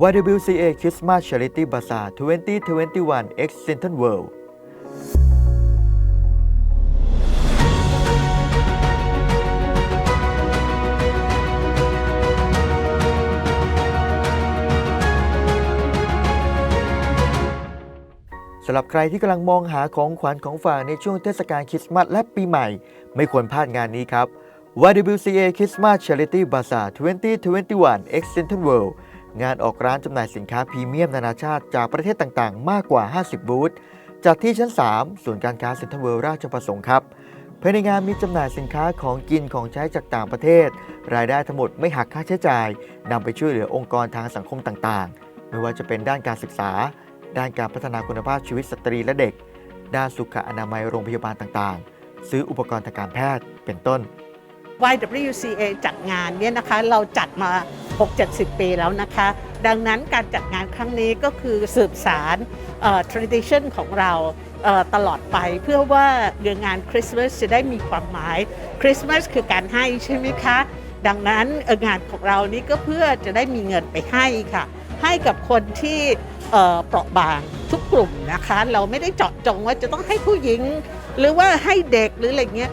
YWCA Christmas Charity Bazaar 2021 X Central World สำหรับใครที่กำลังมองหาของขวัญของฝากในช่วงเทศกาลคริสต์มาสและปีใหม่ ไม่ควรพลาดงานนี้ครับ YWCA Christmas Charity Bazaar 2021 X Central World งานออกร้านจำหน่ายสินค้าพรีเมียมนานาชาติจากประเทศต่างๆ มากกว่า 50 บูธจัดที่ชั้น 3 ศูนย์การค้าเซ็นทรัลเวิลด์ราชประสงค์ครับภายในงานมีจำหน่ายสินค้าของกินของใช้จากต่างประเทศ รายได้ทั้งหมดไม่หักค่าใช้จ่ายนำไปช่วยเหลือองค์กรทางสังคมต่างๆ ไม่ว่าจะเป็นด้านการศึกษา ด้านการพัฒนาคุณภาพชีวิตสตรีและเด็ก ด้านสุขอนามัยโรงพยาบาลต่างๆ ซื้ออุปกรณ์ทางการแพทย์เป็นต้น YWCA จัดงานเนี่ยนะคะ เราจัดมา 6-70 ปีแล้วนะคะ ดังนั้นการจัดงานครั้งนี้ก็คือสืบสาร tradition ของเราตลอดไปเพื่อว่าเดือนงานคริสต์มาสจะได้มีความหมายคริสต์มาสคือการให้ใช่ไหมคะ ดังนั้นงานของเรานี้ก็เพื่อจะได้มีเงินไปให้ค่ะ ให้กับคนที่เอ่อเปราะบางทุกกลุ่มนะคะ เราไม่ได้เจาะจงว่าจะต้องให้ผู้หญิง หรือว่าให้เด็กหรืออะไรเงี้ย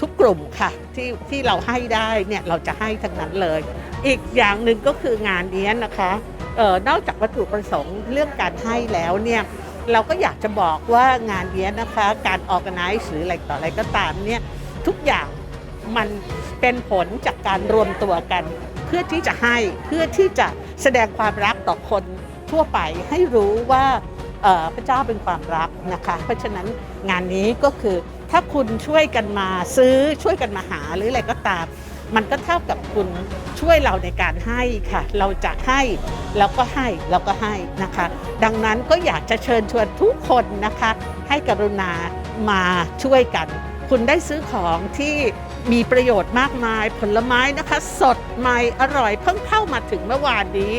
ทุกกลุ่มค่ะที่ที่เราให้ได้เนี่ยเราจะให้ทั้งนั้นเลย อีกอย่างหนึ่งก็คืองานนี้นะคะออนอกจากวัตถุประสงค์เรื่องการให้แล้วเนี่ยเราก็อยากจะบอกว่างานนี้นะคะการออกไนซ์หรืออะไรต่ออะไรก็ตามเนี่ยทุกอย่างมันเป็นผลจากการรวมตัวกัน เพื่อที่จะให้เพื่อที่จะแสดงความรักต่อคนทั่วไปให้รู้ว่า พระเจ้าเป็นความรักนะคะ เพราะฉะนั้นงานนี้ก็คือถ้าคุณช่วยกันมาซื้อช่วยกันมาหาหรืออะไรก็ตาม มันก็เท่ากับคุณช่วยเราในการให้ค่ะ เราจะให้แล้วก็ให้แล้วก็ให้นะคะ ดังนั้นก็อยากจะเชิญชวนทุกคนนะคะ ให้กรุณามาช่วยกัน คุณได้ซื้อของที่มีประโยชน์มากมายผลไม้นะคะ สดใหม่อร่อยเพิ่งเข้ามาถึงเมื่อวานนี้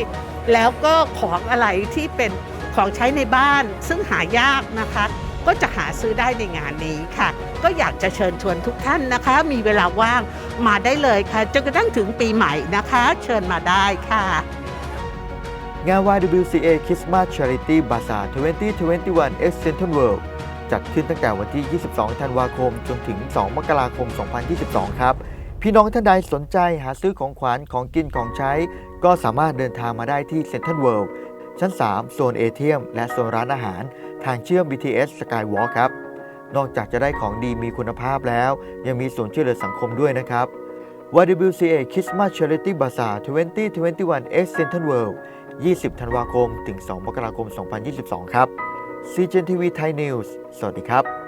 แล้วก็ของอะไรที่เป็น ของใช้ในบ้านซึ่งหายากนะคะ ก็จะหาซื้อได้ในงานนี้ค่ะ ก็อยากจะเชิญชวนทุกท่านนะคะ มีเวลาว่างมาได้เลยค่ะจนกระทั่งถึงปีใหม่นะคะ เชิญมาได้ค่ะ งาน YWCA Christmas Charity Bazaar 2021 X Central World จัดขึ้นตั้งแต่วันที่ 22 ธันวาคม จนถึง 2 มกราคม 2022 ครับ พี่น้องท่านใดสนใจหาซื้อของขวัญของกินของใช้ ก็สามารถเดินทางมาได้ที่ Central World ชั้น 3 โซนเอเทียม และโซนร้านอาหาร ทางเชื่อม BTS Skywalk ครับ นอกจากจะได้ของดีมีคุณภาพแล้ว ยังมีส่วนช่วยเหลือสังคมด้วยนะครับ YWCA Christmas Charity Bazaar 2021 X Central World 20 ธันวาคม ถึง 2 มกราคม 2022 ครับ CGN TV Thai News สวัสดีครับ